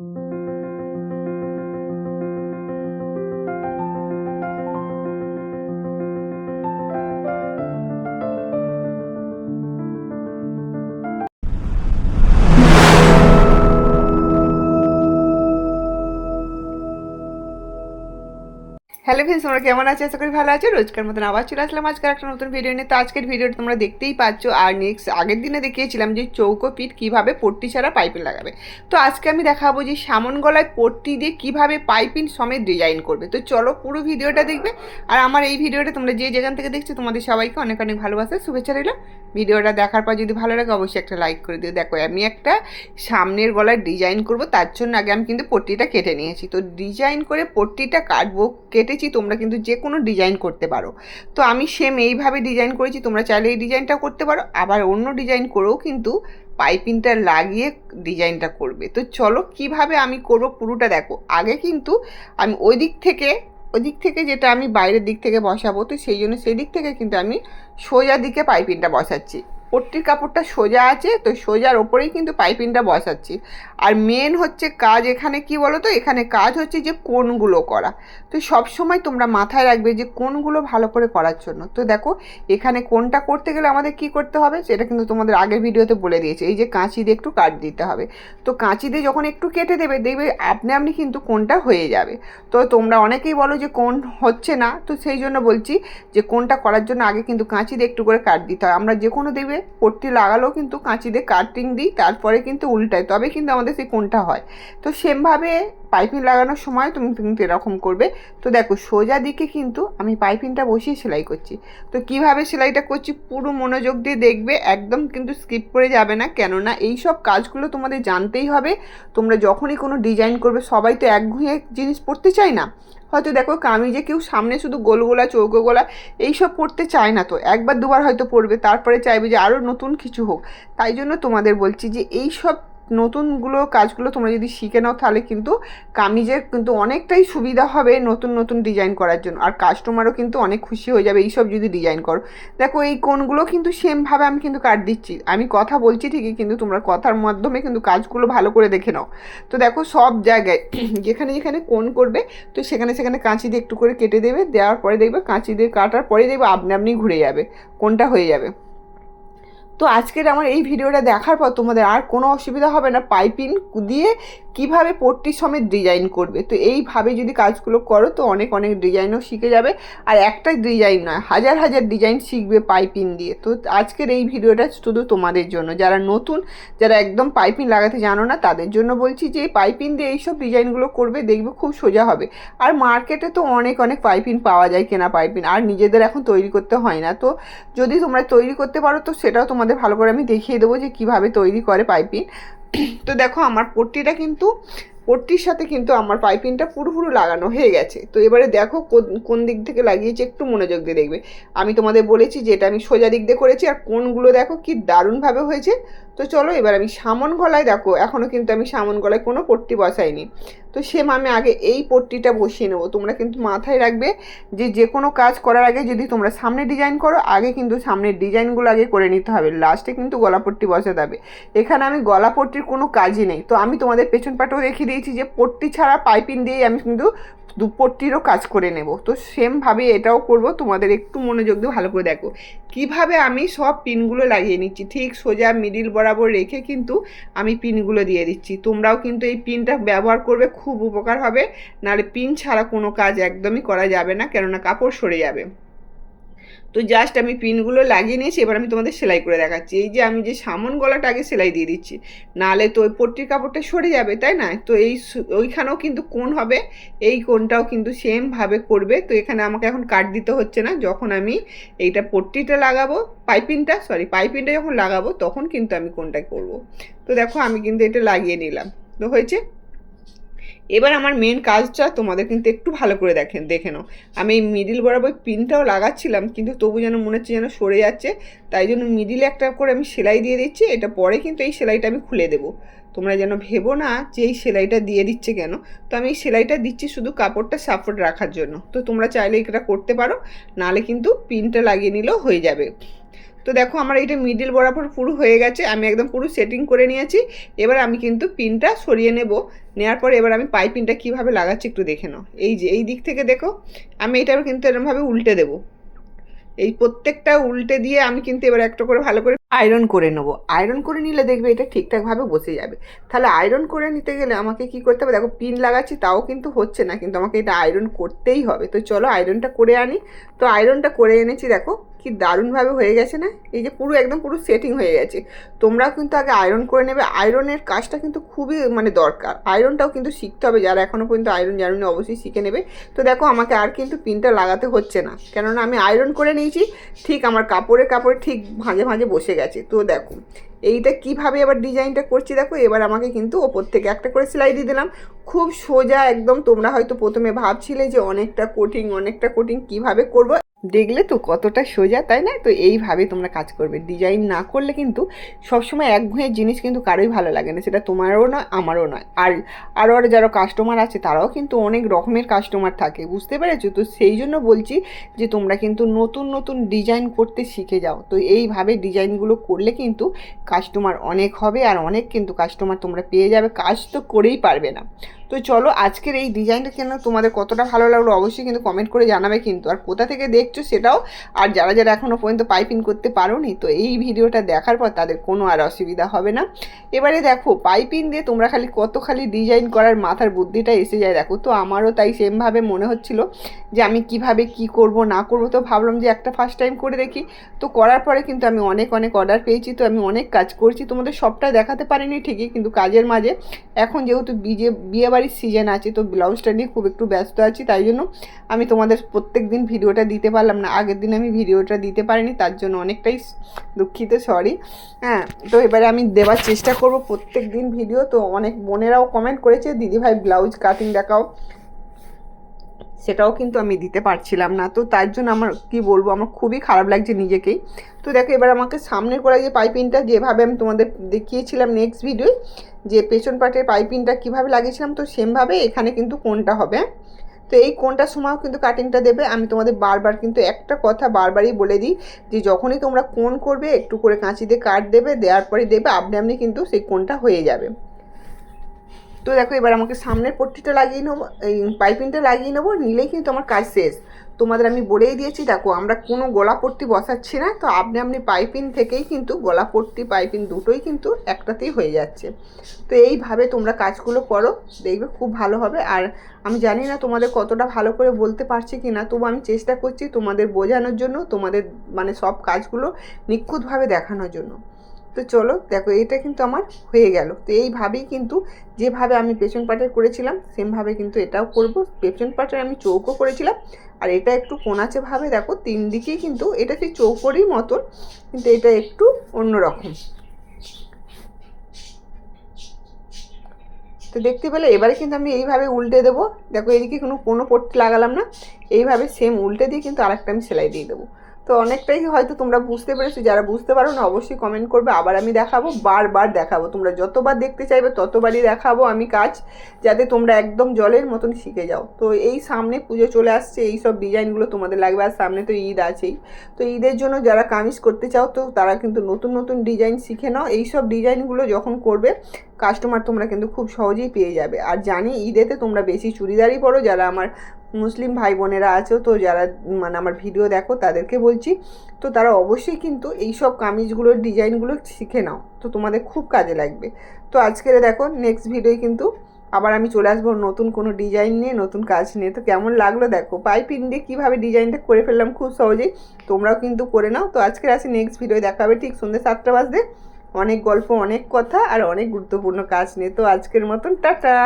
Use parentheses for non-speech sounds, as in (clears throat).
thank you hello friends তোমরা কেমন আছো? আশা করি ভালো আছো। রোজকার মতন আবার চলে আসলাম আজকের একটা নতুন ভিডিও নিয়ে। তো আজকের ভিডিওটা তোমরা দেখতেই পাচ্ছ। আর নেক্সট আগের দিনে দেখিয়েছিলাম যে চৌকো পিঠ কীভাবে পট্টি ছাড়া পাইপিং লাগাবে। তো আজকে আমি দেখাবো যে সামন গলায় পট্টি দিয়ে কীভাবে পাইপিং সমেত ডিজাইন করবে। তো চলো পুরো ভিডিওটা দেখবে। আর আমার এই ভিডিওটা তোমরা যে যেখান থেকে দেখছ, তোমাদের সবাইকে অনেক অনেক ভালোবাসা, শুভেচ্ছা রইল। ভিডিওটা দেখার পর যদি ভালো লাগে, অবশ্যই একটা লাইক করে দিও। দেখো, আমি একটা সামনের গলায় ডিজাইন করব, তার জন্য আগে আমি কিন্তু পট্টিটা কেটে নিয়েছি। তো ডিজাইন করে পট্টিটা কাটবো, কেটেছি, তোমরা কিন্তু যে কোনো ডিজাইন করতে পারো। তো আমি সেম এইভাবে ডিজাইন করেছি, তোমরা চাইলে এই ডিজাইনটা করতে পারো। আবার অন্য ডিজাইন করেও কিন্তু পাইপিংটা লাগিয়ে ডিজাইনটা করবে। তো চলো, কীভাবে আমি করব পুরোটা দেখো। আগে কিন্তু আমি ওই দিক থেকে ওই দিক থেকে যেটা আমি বাইরের দিক থেকে বসাবো, তো সেই জন্য সেই দিক থেকে কিন্তু আমি সোজা দিকে পাইপিংটা বসাচ্ছি। পট্টির কাপড়টা সোজা আছে, তো সোজার ওপরেই কিন্তু পাইপিংটা বসাচ্ছি। আর মেন হচ্ছে কাজ এখানে কি বলো তো এখানে কাজ হচ্ছে যে কোনগুলো করা। তো সব সময় তোমরা মাথায় রাখবে যে কোনগুলো ভালো করে করার জন্য। তো দেখো, এখানে কোনটা করতে গেলে আমাদের কি করতে হবে? সেটা কিন্তু তোমাদের আগের ভিডিওতে বলে দিয়েছে। এই যে কাঁচি দিয়ে একটু কাট দিতে হবে। তো কাঁচি দিয়ে যখন একটু কেটে দেবে, দেখবে আপনি আপনি কিন্তু কোনটা হয়ে যাবে। তো তোমরা অনেকেই বলো যে কোন হচ্ছে না। তো সেই জন্য বলছি যে কোনটা করার জন্য আগে কিন্তু কাঁচি দিয়ে একটু করে কাট দিতে হয়। আমরা যে কোনো দেবে পট্টি লাগালেও কিন্তু কাঁচি দিয়ে কাটিং দিই, তারপরে কিন্তু উল্টাই, তবে কিন্তু আমাদের সেই কোনটা হয়। তো সেমভাবে পাইপিং লাগানোর সময় তুমি কিন্তু এরকম করবে। তো দেখো, সোজা দিকে কিন্তু আমি পাইপিংটা বসিয়ে সেলাই করছি। তো কীভাবে সেলাইটা করছি পুরো মনোযোগ দিয়ে দেখবে, একদম কিন্তু স্কিপ করে যাবে না। কেননা এই সব কাজগুলো তোমাদের জানতেই হবে। তোমরা যখনই কোনো ডিজাইন করবে, সবাই তো একঘুঁয়ে জিনিস পড়তে চায় না। হয়তো দেখো কামিজে কেউ সামনে শুধু গোল গোলা, চৌকো গোলা এইসব পড়তে চায় না তো। একবার দুবার হয়তো পড়বে তারপরে চাইবে যে আরও নতুন কিছু হোক। তাই জন্য তোমাদের বলছি যে এই সব নতুনগুলো কাজগুলো তোমরা যদি শিখে নাও, তাহলে কিন্তু কামিজের কিন্তু অনেকটাই সুবিধা হবে নতুন নতুন ডিজাইন করার জন্য। আর কাস্টমারও কিন্তু অনেক খুশি হয়ে যাবে এইসব যদি ডিজাইন করো। দেখো, এই কোনগুলো কিন্তু সেমভাবে আমি কিন্তু কাট দিচ্ছি। আমি কথা বলছি ঠিকই, কিন্তু তোমরা কথার মাধ্যমে কিন্তু কাজগুলো ভালো করে দেখে নাও। তো দেখো, সব জায়গায় (clears throat) যেখানে যেখানে কোন করবে, তো সেখানে সেখানে কাঁচি দিয়ে একটু করে কেটে দেবে, দেওয়ার পরে দেখবে কাঁচি দিয়ে কাটার পরে দেখবে আপনি আপনি ঘুরে যাবে, কোনটা হয়ে যাবে। তো আজকের আমার এই ভিডিওটা দেখার পর তোমাদের আর কোনো অসুবিধা হবে না, পাইপিং দিয়ে কীভাবে পট্টি সমেত ডিজাইন করবে? তো এইভাবে যদি কাজগুলো করো, তো অনেক অনেক ডিজাইনও শিখে যাবে। আর একটাই ডিজাইন নয়, হাজার হাজার ডিজাইন শিখবে পাইপিং দিয়ে। তো আজকের এই ভিডিওটা শুধু তোমাদের জন্য। যারা নতুন, যারা একদম পাইপিং লাগাতে জানো না, তাদের জন্য বলছি যে পাইপিং দিয়ে এইসব ডিজাইনগুলো করবে, দেখবে খুব সোজা হবে। আর মার্কেটে তো অনেক অনেক পাইপিং পাওয়া যায় কেনা পাইপিং আর নিজেদের এখন তৈরি করতে হয় না। তো যদি তোমরা তৈরি করতে পারো, তো সেটাও তোমাদের ভালো করে আমি দেখিয়ে দেবো যে কীভাবে তৈরি করে পাইপিং (clears throat) তো দেখো আমার পট্টিটা কিন্তু, পট্টির সাথে কিন্তু আমার পাইপিংটা পুরোপুরো লাগানো হয়ে গেছে। তো এবারে দেখো কোন- দিক থেকে লাগিয়েছি একটু মনোযোগ দিয়ে দেখবে। আমি তোমাদের বলেছি যে এটা আমি সোজা দিক দিয়ে করেছি, আর কোনগুলো দেখো কি দারুণভাবে হয়েছে। তো চলো এবার আমি সামন গলায় দেখো এখনও কিন্তু আমি সামন গলায় কোনো পট্টি বসাইনি। তো সেম আমি আগে এই পট্টিটা বসিয়ে নেব, তোমরা কিন্তু মাথায় রাখবে যে যে কোনো কাজ করার আগে যদি তোমরা সামনে ডিজাইন করো, আগে কিন্তু সামনের ডিজাইনগুলো আগে করে নিতে হবে, লাস্টে কিন্তু গলা পট্টি বসাতে হবে। এখানে আমি গলা পট্টির কোনো কাজই নেই। তো আমি তোমাদের পেছন পাটেও দেখিয়ে দিয়েছি যে পট্টি ছাড়া পাইপিং দিয়েই আমি কিন্তু দুপট্টিরও কাজ করে নেব। তো সেমভাবে এটাও করব, তোমাদের একটু মনোযোগ দিয়ে ভালো করে দেখো। কীভাবে আমি সব পিনগুলো লাগিয়ে নিচ্ছি? ঠিক সোজা মিডিল বরাবর রেখে কিন্তু আমি পিনগুলো দিয়ে দিচ্ছি। তোমরাও কিন্তু এই পিনটা ব্যবহার করবে, খুব উপকার হবে। নাহলে পিন ছাড়া কোনো কাজ একদমই করা যাবে না, কেননা কাপড় সরে যাবে। তো জাস্ট আমি পিনগুলো লাগিয়ে নিয়েছি, এবার আমি তোমাদের সেলাই করে দেখাচ্ছি। এই যে আমি যে সামন গলাটা আগে সেলাই দিয়ে দিচ্ছি নাহলে তো ওই পট্টির কাপড়টা সরে যাবে, তাই না? তো এই ওইখানেও কিন্তু কোন হবে, এই কোনটাও কিন্তু সেমভাবে করবে। তো এখানে আমাকে এখন কাট দিতে হচ্ছে না, যখন আমি এইটা পট্টিটা লাগাবো, পাইপিনটা সরি পাইপিনটা যখন লাগাবো, তখন কিন্তু আমি কোনটা করব। তো দেখো আমি কিন্তু এটা লাগিয়ে নিলাম। তো হয়েছে? এবার আমার মেন কাজটা তোমাদের কিন্তু একটু ভালো করে দেখেন, দেখে নাও। আমি এই মিডিল বরাবর পিনটাও লাগাচ্ছিলাম, কিন্তু তবু যেন মনে হচ্ছে যেন সরে যাচ্ছে, তাই জন্য মিডিলে একটা করে আমি সেলাই দিয়ে দিচ্ছি, এটা পরে কিন্তু এই সেলাইটা আমি খুলে দেবো। তোমরা যেন ভেবো না যে এই সেলাইটা দিয়ে দিচ্ছে কেন। তো আমি এই সেলাইটা দিচ্ছি শুধু কাপড়টা সাপোর্ট রাখার জন্য। তো তোমরা চাইলে এটা করতে পারো নাহলে কিন্তু পিনটা লাগিয়ে নিলেও হয়ে যাবে। তো দেখো আমার এইটা মিডিল বরাবর পুরো হয়ে গেছে, আমি একদম পুরো সেটিং করে নিয়েছি। এবার আমি কিন্তু পিনটা সরিয়ে নেব নেওয়ার পরে এবার আমি পাইপিনটা কীভাবে লাগাচ্ছি একটু দেখে নাও। এই যে, এই দিক থেকে দেখো, আমি এটা কিন্তু এরকমভাবে উল্টে দেবো। এই প্রত্যেকটা উল্টে দিয়ে আমি কিন্তু এবার একটা করে ভালো করে আয়রন করে নেব। আয়রন করে নিলে দেখবে এটা ঠিকঠাকভাবে বসে যাবে। তাহলে আয়রন করে নিতে গেলে আমাকে কি করতে হবে? দেখো পিন লাগাচ্ছি, তাও কিন্তু হচ্ছে না, কিন্তু আমাকে এটা আয়রন করতেই হবে। তো চলো আয়রনটা করে আনি। তো আয়রনটা করে এনেছি, দেখো, কি দারুণভাবে হয়ে গেছে না? এই যে পুরো, একদম পুরো সেটিং হয়ে গেছে। তোমরাও কিন্তু আগে আয়রন করে নেবে। আয়রনের কাজটা কিন্তু খুবই মানে দরকার। আয়রনটাও কিন্তু শিখতে হবে, যারা এখনও পর্যন্ত আয়রন জানুনি অবশ্যই শিখে নেবে। তো দেখো, আমাকে আর কিন্তু পিনটা লাগাতে হচ্ছে না। কেননা আমি আয়রন করে নিয়েছি, ঠিক আমার কাপড়ে কাপড়ে ঠিক ভাঁজে ভাঁজে বসে গেছে। তো দেখো, এইটা কীভাবে আবার ডিজাইনটা করছি দেখো, এবার আমাকে কিন্তু ওপর থেকে একটা করে সেলাই দিয়ে দিলাম। খুব সোজা একদম তোমরা হয়তো প্রথমে ভাবছিলে যে অনেকটা কোটিং অনেকটা কোটিং কীভাবে করব? দেখলে তো কতটা সোজা, তাই না? তো এইভাবে তোমরা কাজ করবে। ডিজাইন না করলে কিন্তু সবসময় একঘেয়ে জিনিস কিন্তু কারোই ভালো লাগে না। সেটা তোমারও নয়, আমারও নয়। আর আরও আরও যারা কাস্টমার আছে, তারাও কিন্তু অনেক রকমের কাস্টমার থাকে। বুঝতে পেরেছ? তো সেই জন্য বলছি যে তোমরা কিন্তু নতুন নতুন ডিজাইন করতে শিখে যাও। তো এইভাবে ডিজাইনগুলো করলে কিন্তু কাস্টমার অনেক হবে, আর অনেক কিন্তু কাস্টমার তোমরা পেয়ে যাবে। কাজ তো করেই পারবে না। তো চলো, আজকের এই ডিজাইনটা কেন তোমাদের কতটা ভালো লাগল অবশ্যই কিন্তু কমেন্ট করে জানাবে কিন্তু। আর কোথা থেকে দেখছ সেটাও, আর যারা যারা এখনও পর্যন্ত পাইপিং করতে পারোনি, তো এই ভিডিওটা দেখার পর তাদের কোনো আর অসুবিধা হবে না। এবারে দেখো পাইপিং দিয়ে তোমরা খালি কত খালি ডিজাইন করার মাথার বুদ্ধিটা এসে যায়। দেখো তো আমারও তাই সেমভাবে মনে হচ্ছিল যে আমি কীভাবে কি করব, না করব, তো ভাবলাম যে একটা ফার্স্ট টাইম করে দেখি। তো করার পরে কিন্তু আমি অনেক অনেক অর্ডার পেয়েছি, তো আমি অনেক কাজ করছি। তোমাদের সবটা দেখাতে পারিনি ঠিকই, কিন্তু কাজের মাঝে। এখন যেহেতু বিজে, বিয়ে বাড়ির সিজন আছে, তো ব্লাউজটা নিয়ে খুব একটু ব্যস্ত আছি, তাই জন্য আমি তোমাদের প্রত্যেক দিন ভিডিওটা দিতে পারলাম না। আগের দিন আমি ভিডিওটা দিতে পারিনি, তার জন্য অনেকটাই দুঃখিত সরি হ্যাঁ তো এবারে আমি দেওয়ার চেষ্টা করব প্রত্যেক দিন ভিডিও, তো অনেক বোনেরাও কমেন্ট করেছে, দিদিভাই ব্লাউজ কাটিং দেখাও। সেটাও কিন্তু আমি দিতে পারছিলাম না। তো তার জন্য আমার, কি বলব, আমার খুবই খারাপ লাগছে নিজেকেই। তো দেখো, এবার আমাকে সামনে করা যে পাইপিংটা যেভাবে আমি তোমাদের দেখিয়েছিলাম নেক্সট ভিডিওয় যে পেছন পাটের পাইপিংটা কীভাবে লাগিয়েছিলাম, তো সেমভাবে এখানে কিন্তু কোনটা হবে। তো এই কোনটার সময়ও কিন্তু কাটিংটা দেবে। আমি তোমাদের বারবার কিন্তু একটা কথা বারবারই বলে দিই, যে যখনই তোমরা কোন করবে, একটু করে কাঁচি দিয়ে কাট দেবে, দেওয়ার পরে দেবে আপনি আপনি কিন্তু সেই কোনটা হয়ে যাবে। তো দেখো, এবার আমাকে সামনের পট্টিটা লাগিয়ে নেব, এই পাইপিংটা লাগিয়ে নেব, নিলেই কিন্তু আমার কাজ শেষ। তোমাদের আমি বলেই দিয়েছি, দেখো, আমরা কোনো গলা পট্টি বসাচ্ছি না, তো আপনি আপনি পাইপিং থেকেই কিন্তু গলা পট্টি, পাইপিং দুটোই কিন্তু একটাতেই হয়ে যাচ্ছে। তো এইভাবে তোমরা কাজগুলো করো, দেখবে খুব ভালো হবে। আর আমি জানি না তোমাদের কতটা ভালো করে বলতে পারছি কি না, তবু আমি চেষ্টা করছি তোমাদের বোঝানোর জন্য, তোমাদের মানে সব কাজগুলো নিখুঁতভাবে দেখানোর জন্য। তো চলো, দেখো এটা কিন্তু আমার হয়ে গেল। তো এইভাবেই কিন্তু যেভাবে আমি পেছন পাটের করেছিলাম, সেমভাবে কিন্তু এটাও করব। পেছন পাটের আমি চৌকো করেছিলাম। আর এটা একটু কোনাচে ভাবে দেখো, তিন দিকেই কিন্তু এটা সেই চৌকোরই মতন, কিন্তু এটা একটু অন্যরকম। তো দেখতে পেলে, এবারে কিন্তু আমি এইভাবে উল্টে দেবো। দেখো এদিকে কোনো কোনো পট্টি লাগালাম না। এইভাবে সেম উল্টে দিয়ে কিন্তু আরেকটা আমি সেলাই দিয়ে দেবো। তো অনেকটাই হয়তো তোমরা বুঝতে পেরেছ। যারা বুঝতে পারো না, অবশ্যই কমেন্ট করবে। আবার আমি দেখাবো, বারবার দেখাবো। তোমরা যতবার দেখতে চাইবে, ততবারই দেখাবো আমি কাজ, যাতে তোমরা একদম জলের মতন শিখে যাও। তো এই সামনে পুজো চলে আসছে, এই সব ডিজাইনগুলো তোমাদের লাগবে। আর সামনে তো ঈদ আছেই। তো ঈদের জন্য যারা কামিজ করতে চাও, তো তারা কিন্তু নতুন নতুন ডিজাইন শিখে নাও। এই সব ডিজাইনগুলো যখন করবে কাস্টমার তোমরা কিন্তু খুব সহজেই পেয়ে যাবে। আর জানি ঈদেতে তোমরা বেশি চুড়িদারই পরো, যারা আমার মুসলিম ভাই বোনেরা আছো, তো যারা মানে আমার ভিডিও দেখো, তাদেরকে বলছি, তো তারা অবশ্যই কিন্তু এই সব কামিজগুলোর ডিজাইনগুলো শিখে নাও, তো তোমাদের খুব কাজে লাগবে। তো আজকের দেখো নেক্সট ভিডিওয় কিন্তু আবার আমি চলে আসব নতুন কোনো ডিজাইন নিয়ে, নতুন কাজ নিয়ে। তো কেমন লাগল দেখো পাইপিং দিয়ে কীভাবে ডিজাইনটা করে ফেললাম খুব সহজেই, তোমরাও কিন্তু করে নাও। তো আজকের আসি নেক্সট ভিডিও দেখা হবে ঠিক সন্ধ্যে সাতটা বাজতে। অনেক গল্প, অনেক কথা আর অনেক গুরুত্বপূর্ণ কাজ নিয়ে। তো আজকের মতন, টাটা!